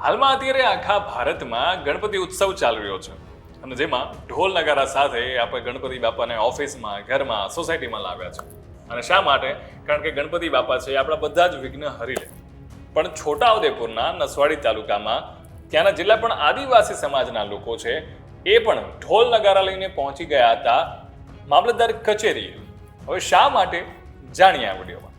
હાલમાં અત્યારે આખા ભારતમાં ગણપતિ ઉત્સવ ચાલી રહ્યો છે. અને જેમાં ઢોલ નગારા સાથે આપણે ગણપતિ બાપાને ઓફિસમાં, ઘરમાં, સોસાયટીમાં લાવ્યા છે. અને શા માટે? કારણ કે ગણપતિ બાપા છે આપણા બધા જ વિઘ્ન હરી લે. પણ છોટાઉદેપુરના નસવાડી તાલુકામાં, ત્યાંના જેટલા પણ આદિવાસી સમાજના લોકો છે, એ પણ ઢોલ નગારા લઈને પહોંચી ગયા હતા મામલતદાર કચેરીએ. હવે શા માટે? જાણીએ આ વિડીયોમાં.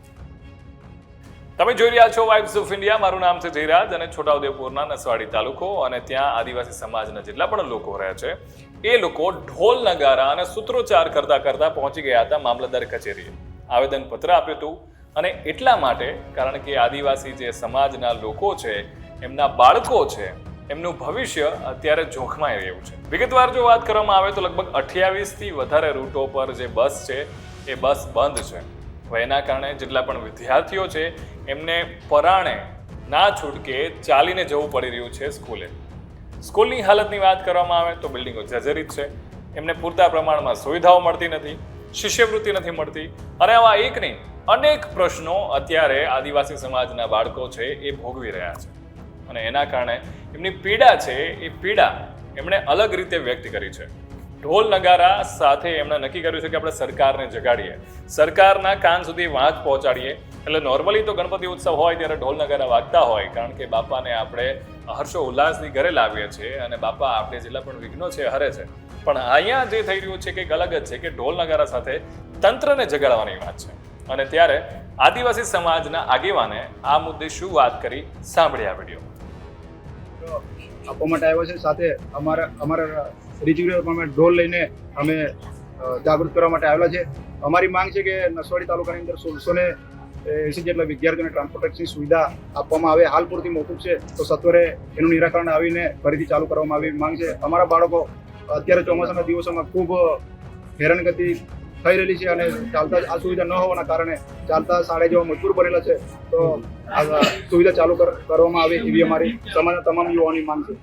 તમે જોઈ રહ્યા છો વાઇબ્સ ઓફ ઇન્ડિયા મારું નામ છે જયરાજ અને છોટાઉદેપુરના નસવાડી તાલુકો અને ત્યાં આદિવાસી સમાજના જેટલા પણ લોકો રહે છે, એ લોકો ઢોલ નગારા અને સૂત્રોચ્ચાર કરતા કરતા પહોંચી ગયા હતા મામલતદાર કચેરીએ. આવેદન પત્ર આપ્યું હતું અને એટલા માટે કારણ કે આદિવાસી જે સમાજના લોકો છે, એમના બાળકો છે, એમનું ભવિષ્ય અત્યારે જોખમાઈ રહ્યું છે. વિગતવાર જો વાત કરવામાં આવે તો લગભગ અઠ્યાવીસથી વધારે રૂટો પર જે બસ છે, એ બસ બંધ છે. એના કારણે જેટલા પણ વિદ્યાર્થીઓ છે એમને પરાણે ના છૂટકે ચાલીને જવું પડી રહ્યું છે સ્કૂલે. સ્કૂલની હાલતની વાત કરવામાં આવે તો બિલ્ડિંગો જર્જરિત છે. એમને પૂરતા પ્રમાણમાં સુવિધાઓ મળતી નથી, શિષ્યવૃત્તિ નથી મળતી અને આવા એક નહીં, અનેક પ્રશ્નો અત્યારે આદિવાસી સમાજના બાળકો છે એ ભોગવી રહ્યા છે. અને એના કારણે એમની પીડા છે, એ પીડા એમણે અલગ રીતે વ્યક્ત કરી છે. ઢોલ નગારા સાથે એમણે નક્કી કર્યું છે કે આપણે સરકારને જગાડીએ. સરકારના કાન સુધી વાત પહોંચાડીએ. એટલે નોર્મલી તો ગણપતિ ઉત્સવ હોય ત્યારે ઢોલ નગારા વાગતા હોય, કારણ કે બાપાને આપણે હર્ષો ઉલ્લાસથી ઘરે લાવીએ છીએ અને બાપા આપણે જેટલા પણ વિઘ્નો છે હરે છે. પણ અહીંયા જે થઈ રહ્યું છે કે અલગ જ છે કે ઢોલ નગારા સાથે તંત્રને જગાડવાની વાત છે. અને ત્યારે આદિવાસી સમાજના આગેવાને આ મુદ્દે શું વાત કરી? સાંભળી આ વીડિયો. આપવા માટે આવ્યા છે. સાથે અમારા અમારા રિજિગ્યુલર અમે ઢોલ લઈને અમે જાગૃત કરવા માટે આવેલા છે. અમારી માંગ છે કે નસવાડી તાલુકાની અંદર સોળસો ને એસી જેટલા વિદ્યાર્થીઓને ટ્રાન્સપોર્ટેશનની સુવિધા આપવામાં આવે. હાલ પૂરતી મોકૂફ છે, તો સત્વરે એનું નિરાકરણ આવીને ફરીથી ચાલુ કરવામાં આવી માંગ છે. અમારા બાળકો અત્યારે ચોમાસાના દિવસોમાં ખૂબ હેરાનગતિ થઈ રહેલી છે અને ચાલતા આ સુવિધા ન હોવાના કારણે ચાલતા સાડે જેવા મજબૂર બનેલા છે. તો આ સુવિધા ચાલુ કર- કરવામાં આવે એવી અમારી સમાજના તમામ યુવાઓની માંગ છે.